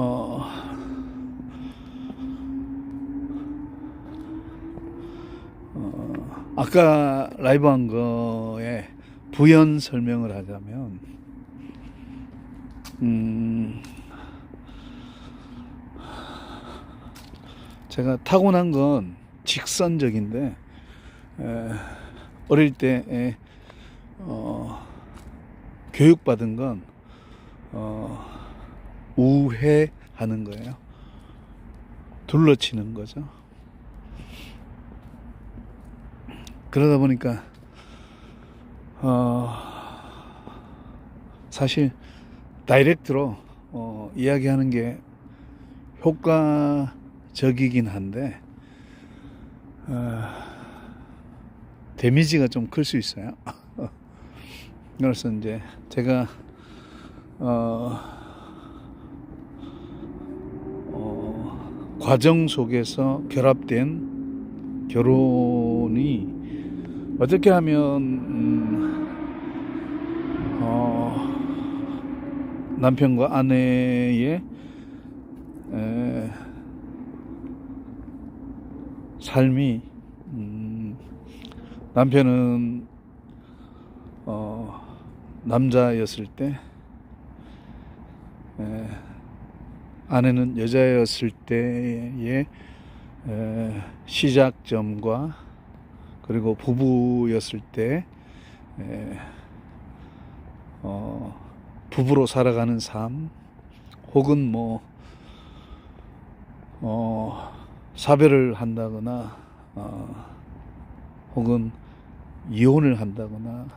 어, 어, 아까 라이브 한 거에 부연 설명을 하자면, 음, 제가 타고난 건 직선적인데, 에, 어릴 때, 에, 어, 교육받은 건, 어, 우회하는 거예요. 둘러치는 거죠. 그러다 보니까, 어, 사실, 다이렉트로, 어, 이야기하는 게 효과적이긴 한데, 어, 데미지가 좀 클 수 있어요. 그래서 이제 제가 어, 어, 과정 속에서 결합된 결혼이 어떻게 하면 음, 어, 남편과 아내의 에, 삶이 음, 남편은 어, 남자였을 때 에, 아내는 여자였을 때의 에, 시작점과 그리고 부부였을 때 에, 어, 부부로 살아가는 삶 혹은 뭐 어, 사별을 한다거나 어, 혹은 이혼을 한다거나에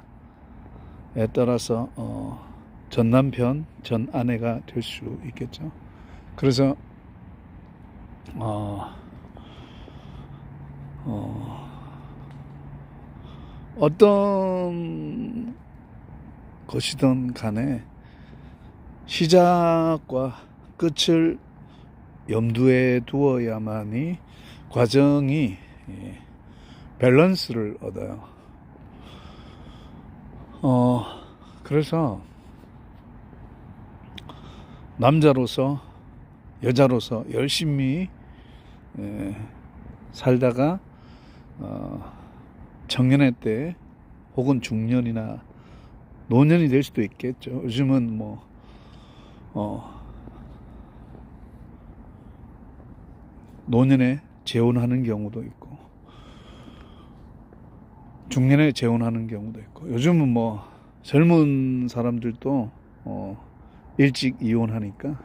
따라서 어, 전 남편, 전 아내가 될 수 있겠죠. 그래서 어, 어, 어떤 것이든 간에 시작과 끝을 염두에 두어야만이 과정이 예, 밸런스를 얻어요. 어, 그래서 남자로서 여자로서 열심히 에, 살다가 어, 청년의 때 혹은 중년이나 노년이 될 수도 있겠죠. 요즘은 뭐 어, 노년에 재혼하는 경우도 있고 중년에 재혼하는 경우도 있고 요즘은 뭐 젊은 사람들도 어, 일찍 이혼하니까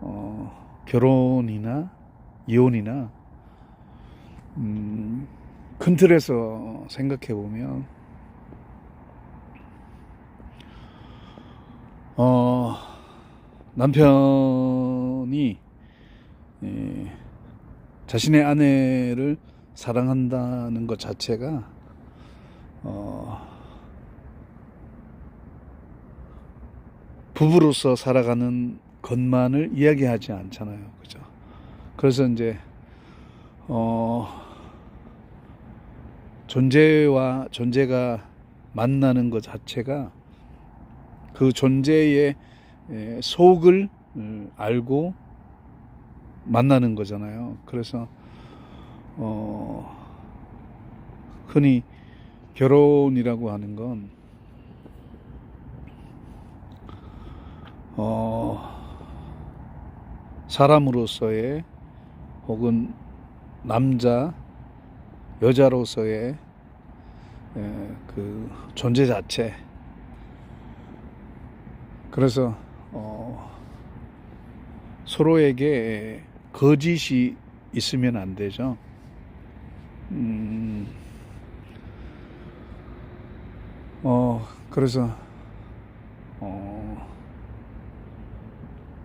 어, 결혼이나 이혼이나 음, 큰 틀에서 생각해 보면 어, 남편이 예, 자신의 아내를 사랑한다는 것 자체가 어, 부부로서 살아가는 것만을 이야기하지 않잖아요, 그죠? 그래서 이제 어, 존재와 존재가 만나는 것 자체가 그 존재의 에, 속을 음, 알고 만나는 거잖아요. 그래서 어, 흔히 결혼이라고 하는 건 어, 사람으로서의 혹은 남자 여자로서의 에, 그 존재 자체 그래서 어, 서로에게 거짓이 있으면 안 되죠. 음, 어, 그래서, 어,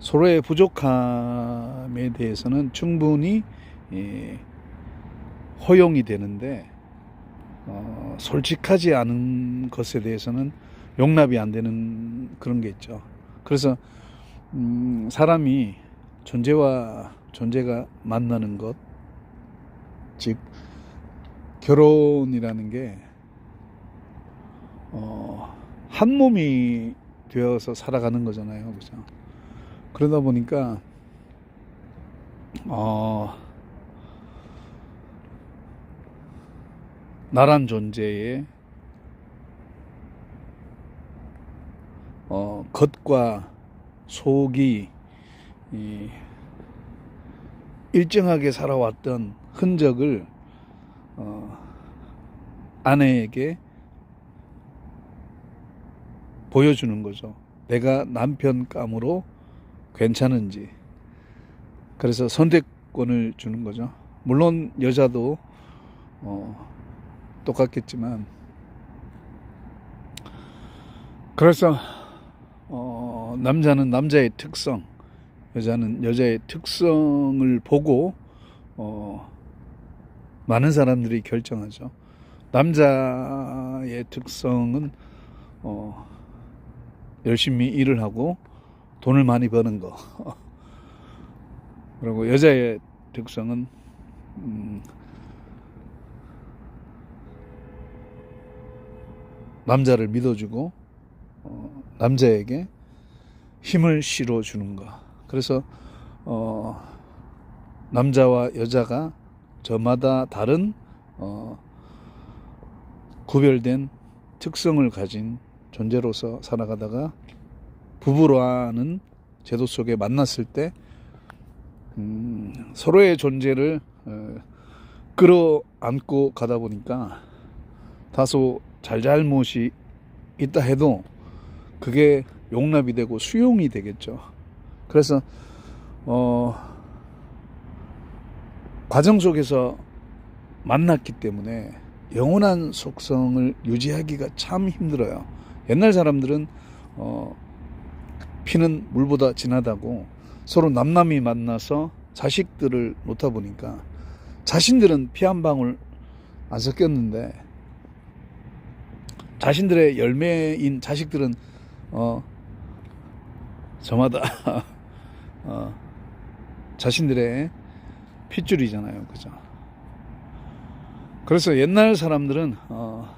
서로의 부족함에 대해서는 충분히 예, 허용이 되는데, 어, 솔직하지 않은 것에 대해서는 용납이 안 되는 그런 게 있죠. 그래서, 음, 사람이 존재와 존재가 만나는 것, 즉, 결혼이라는 게, 어, 한 몸이 되어서 살아가는 거잖아요. 그죠? 그러다 보니까 어 나란 존재의 어 겉과 속이 이 일정하게 살아왔던 흔적을 어 아내에게 보여주는 거죠. 내가 남편감으로 괜찮은지. 그래서 선택권을 주는 거죠. 물론 여자도 어, 똑같겠지만 그래서 어, 남자는 남자의 특성, 여자는 여자의 특성을 보고 어, 많은 사람들이 결정하죠. 남자의 특성은 어, 열심히 일을 하고 돈을 많이 버는 거. 그리고 여자의 특성은 음, 남자를 믿어주고 어, 남자에게 힘을 실어주는 거. 그래서 어, 남자와 여자가 저마다 다른 어, 구별된 특성을 가진 존재로서 살아가다가 부부라는 제도 속에 만났을 때 음, 서로의 존재를 어, 끌어안고 가다 보니까 다소 잘잘못이 있다 해도 그게 용납이 되고 수용이 되겠죠. 그래서 어, 과정 속에서 만났기 때문에 영원한 속성을 유지하기가 참 힘들어요. 옛날 사람들은 어, 피는 물보다 진하다고 서로 남남이 만나서 자식들을 놓다 보니까 자신들은 피 한 방울 안 섞였는데 자신들의 열매인 자식들은 어 저마다 어 자신들의 핏줄이잖아요, 그죠? 그래서 옛날 사람들은 어,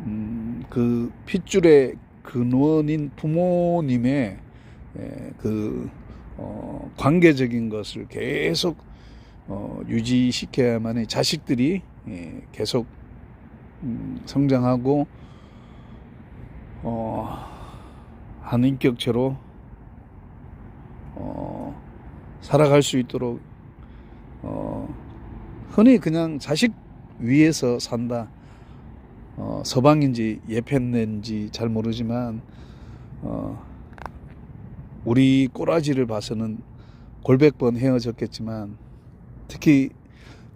음, 그 핏줄의 근원인 부모님의 에, 그 어, 관계적인 것을 계속 어, 유지시켜야만 자식들이 예, 계속 음, 성장하고 어, 한 인격체로 어, 살아갈 수 있도록 어, 흔히 그냥 자식 위에서 산다. 어, 서방인지 예편인지 잘 모르지만 어, 우리 꼬라지를 봐서는 골백 번 헤어졌겠지만 특히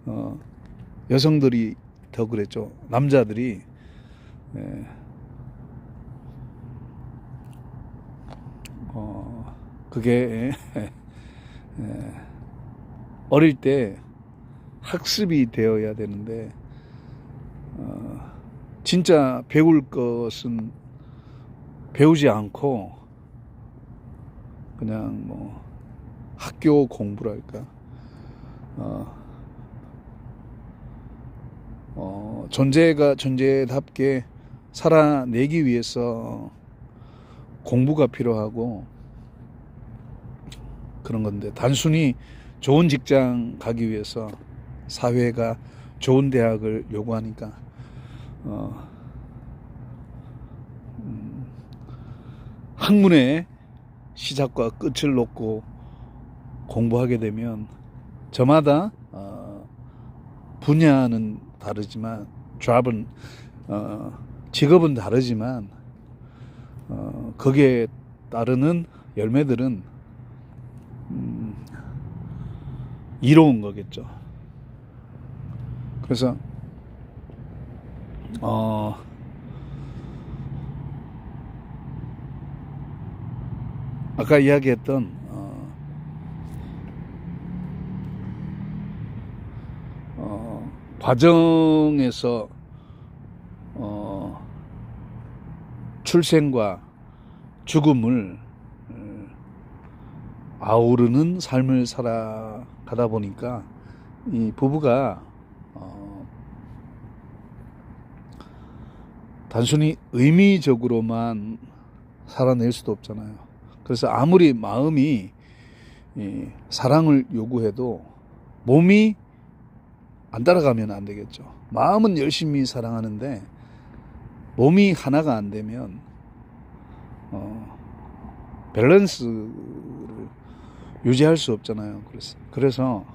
어, 여성들이 더 그랬죠. 남자들이 예, 어, 그게 예, 어릴 때 학습이 되어야 되는데 어, 진짜 배울 것은 배우지 않고 그냥 뭐 학교 공부랄까? 어, 어, 존재가 존재답게 살아내기 위해서 공부가 필요하고 그런 건데 단순히 좋은 직장 가기 위해서 사회가 좋은 대학을 요구하니까 어, 음, 학문의 시작과 끝을 놓고 공부하게 되면 저마다 어, 분야는 다르지만 잡은 어, 직업은 다르지만 어, 거기에 따르는 열매들은 음, 이로운 거겠죠. 그래서 어, 아까 이야기했던 어, 어, 과정에서 어, 출생과 죽음을 어, 아우르는 삶을 살아가다 보니까 이 부부가 어, 단순히 의미적으로만 살아낼 수도 없잖아요. 그래서 아무리 마음이 이 사랑을 요구해도 몸이 안 따라가면 안 되겠죠. 마음은 열심히 사랑하는데 몸이 하나가 안 되면 어, 밸런스를 유지할 수 없잖아요. 그래서 그래서